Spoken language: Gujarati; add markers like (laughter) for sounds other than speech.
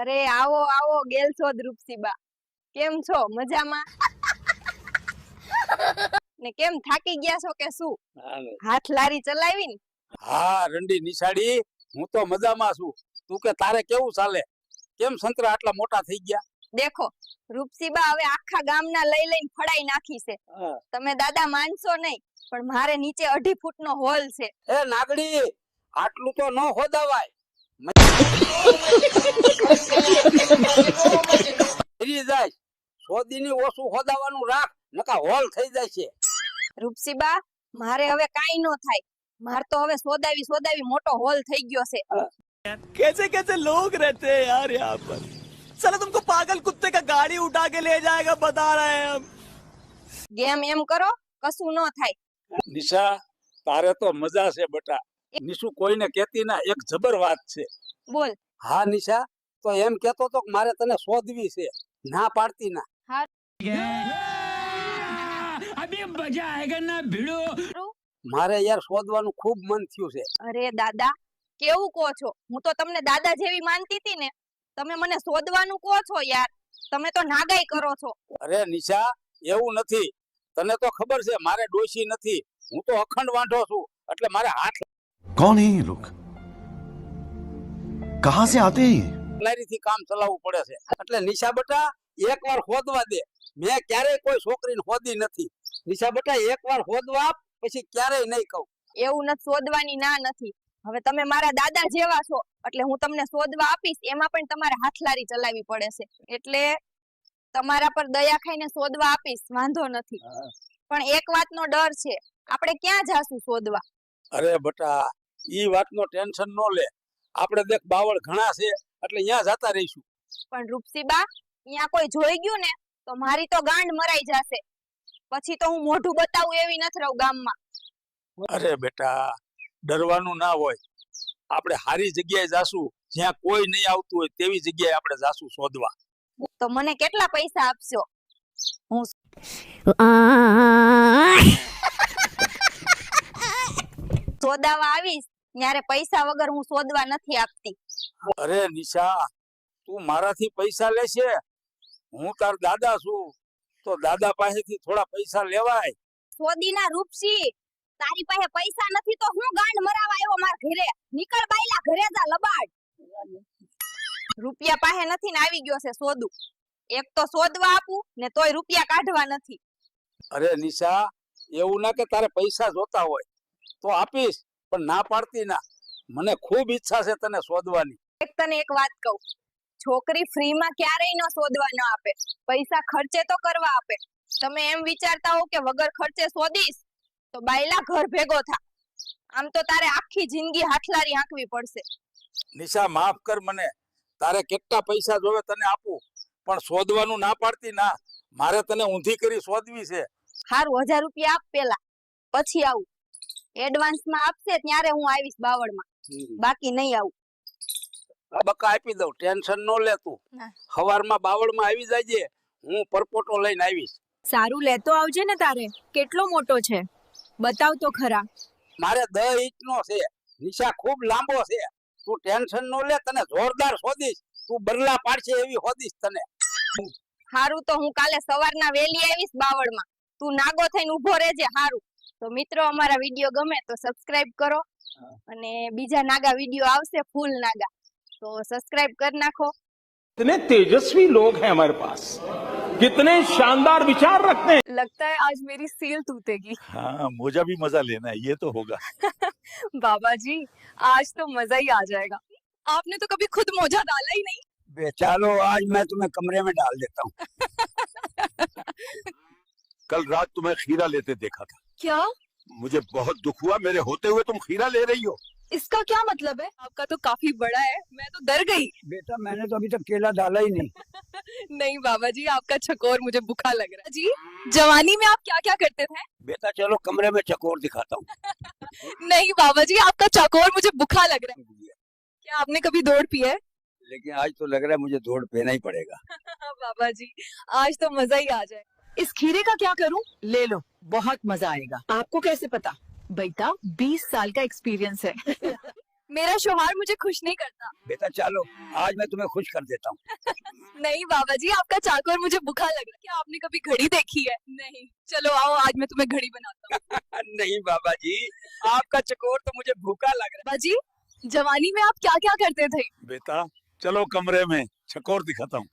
અરે આવો આવો ગેલસોદ રૂપસીબા. કેમ છો? મજામાં? ને કેમ થાકી ગયા છો કે શું? હાથ લારી ચલાવી ને હા રંડી નિશાળી. હું તો મજામાં છું. તું કે તારે કેવું ચાલે? કેમ સંતરા આટલા મોટા થઈ ગયા? દેખો રૂપસીબા હવે આખા ગામના લઈ લઈને ફડાઈ નાખી છે. તમે દાદા માનશો નહીં પણ મારે નીચે અઢી ફૂટનો હોલ છે. એ નાગડી આટલું તો ન હોદાવાય ફરી જાય સોદીની ઓછું હોદાવાનું રાખ નકા હોલ થઈ જાય છે રૂપસીબા મારે હવે કાઈ નો થાય માર તો હવે સોદાવી સોદાવી મોટો હોલ થઈ ગયો છે कैसे कैसे लोग रहते हैं यार यहाँ पर साला तुमको पागल कुत्ते का गाड़ी उठा के ले जाएगा बता रहे हैं हम ગેમ એમ કરો કશું નો થાય નિશા તારે તો મજા છે બટા નિશુ કોઈને કહેતી ના એક જબર વાત છે બોલ હા નિશા તો એમ કેતો તો કે મારે તને શોધવી છે ના પાડતી ના મારે યાર શોધવાનું ખૂબ મન થયું છે. અરે દાદા કેવું કહો છો? હું તો તમને દાદા જેવી માનતી હતી ને. તમે મને શોધવાનું કહો છો યાર. તમે તો નાગાઈ કરો છો. અરે નિશા એવું નથી. તને તો ખબર છે મારે ડોશી નથી. હું તો અખંડ વાંઢો છું એટલે મારે હાથ કોણ હે લોક કહા સે આતે હે લારી થી કામ ચલાવવું પડે છે. એટલે નિશા બટા એકવાર હોદવા દે. મેં ક્યારેય કોઈ છોકરીને હોદી નથી. નિશા બેટા એકવાર આપ, પછી ક્યારેય નહીં કહું. એવું નથી શોધવાની ના નથી. હવે તમે મારા દાદા જેવા છો એટલે હું તમને શોધવા આપીશ એમાં પણ તમારે હાથલારી ચલાવવી પડે છે. એટલે તમારા પર દયા ખાઈને શોધવા આપીશ વાંધો નથી. પણ એક વાતનો ડર છે આપણે ક્યાં જાશું શોધવા? અરે બટા ઈ વાતનો ટેન્શન ન લે. આપણે દેખ બાવળ ઘણા છે એટલે અહીંયા જતા રહીશું. પણ રૂપસીબા અહીંયા કોઈ જોઈ ગયું ને તો મારી તો ગાંડ મરાઈ જશે. પછી તો હું મોઢું બતાવું એવી નથી રહું ગામમાં. અરે બેટા ડરવાનું ના હોય. આપણે સારી જગ્યાએ જાશું જ્યાં કોઈ નહીં આવતું હોય તેવી જગ્યાએ આપણે જાશું શોધવા. તો મને કેટલા પૈસા આપશો? (laughs) શોધાવા આવીશ ત્યારે પૈસા વગર હું શોધવા નથી આપતી. અરે નિશા તું મારાથી પૈસા લેશે? હું તાર દાદા છું તો દાદા પાસેથી થોડા પૈસા લેવાય. સોદીના રૂપસી તારી પાસે પૈસા નથી તો હું ગાંડ મરાવા આવ્યો માર ઘરે? નીકળ બાયલા ઘરે જા લબાડ. રૂપિયા પાસે નથી ને આવી ગયો છે સોદું. એક તો શોધવા આપું ને તોય રૂપિયા કાઢવા નથી. અરે નિશા એવું ના કે તારે પૈસા જોતા હોય. તો આપીશ પણ ના પાડતી ના. મને ખૂબ ઈચ્છા છે તને શોધવાની એક તને એક વાત કહું. છોકરી ફ્રીમાં ક્યારેય ન શોધવા ન આપે. પૈસા ખર્ચે તો કરવા આપે. તમે એમ વિચારતા હો કે વગર ખર્ચે શોધીશ તો બાયલા ઘર ભેગો થા. આમ તો તારે આખી જિંદગી હાથલારી આંકવી પડશે. નિશા માફ કર મને. તારે કેટલા પૈસા જોવે તને આપું. પણ શોધવાનું ના પાડતી ના. મારે તને ઊંધી કરી શોધવી છે. હારું હજાર રૂપિયા આપ પેલા. પછી આવું. એડવાન્સમાં આપશે ત્યારે હું આવીશ બાવળમાં. બાકી નહીં આવું. બકા આપી દઉં ટેન્શન ન લેતું સવારમાં બાવળમાં આવી જાયજે હું પરપોટો લઈને આવીશ. સારું લેતો આવજે ને તારે. કેટલો મોટો છે. બતાવ તો ખરા. મારે દહ ઇંચનો છે. નિશા ખૂબ લાંબો છે. તું ટેન્શન ન લે તને જોરદાર શોધીશ. તું બરલા પાડશે એવી શોધીશ તને. હારું તો હું કાલે સવારના વેલી આવીશ બાવળમાં. તું નાગો થઈને ઊભો રહેજે હારું. તો મિત્રો અમારા વીડિયો ગમે તો સબસ્ક્રાઇબ કરો. અને બીજા નાગા વીડિયો આવશે ફૂલ નાગા. तो सब्सक्राइब कर नाखो। इतने तेजस्वी लोग हैं हमारे पास। कितने शानदार विचार रखते हैं। लगता है आज मेरी सील टूटेगी (laughs) हाँ मुझे भी मज़ा लेना है ये तो होगा। बाबा जी आज तो मज़ा ही आ जाएगा। आपने तो कभी खुद मोजा डाला ही नहीं। बेचारो आज मैं तुम्हें कमरे में डाल देता हूँ। (laughs) कल रात तुम्हें खीरा लेते देखा था। क्या? मुझे बहुत दुख हुआ मेरे होते हुए तुम खीरा ले रही हो। इसका क्या मतलब है? आपका तो काफ़ी बड़ा है मैं तो डर गई। बेटा मैंने तो अभी तक केला डाला ही नहीं। (laughs) नहीं बाबा जी आपका छकोर मुझे बुखा लग रहा है। जी जवानी में आप क्या क्या करते थे? बेटा चलो कमरे में चकोर दिखाता हूँ। (laughs) नहीं बाबा जी आपका चकोर मुझे बुखा लग रहा है। क्या आपने कभी दौड़ पी है? लेकिन आज तो लग रहा है मुझे दौड़ पहना ही पड़ेगा। (laughs) बाबा जी आज तो मज़ा ही आ जाए। इस खीरे का क्या करूँ? ले लो बहुत मज़ा आएगा। आपको कैसे पता? बेटा 20 साल का एक्सपीरियंस है। मेरा शोहर मुझे खुश नहीं करता। बेटा चलो आज मैं तुम्हें खुश कर देता हूँ। (laughs) नहीं बाबा जी आपका चाकर मुझे भूखा लग रहा है। क्या आपने कभी घड़ी देखी है? नहीं। चलो आओ आज मैं तुम्हें घड़ी बनाता हूँ। (laughs) नहीं बाबा जी आपका चकोर तो मुझे भूखा लग रहा बाबा जी जवानी में आप क्या क्या करते थे? बेटा चलो कमरे में चकोर दिखाता हूँ।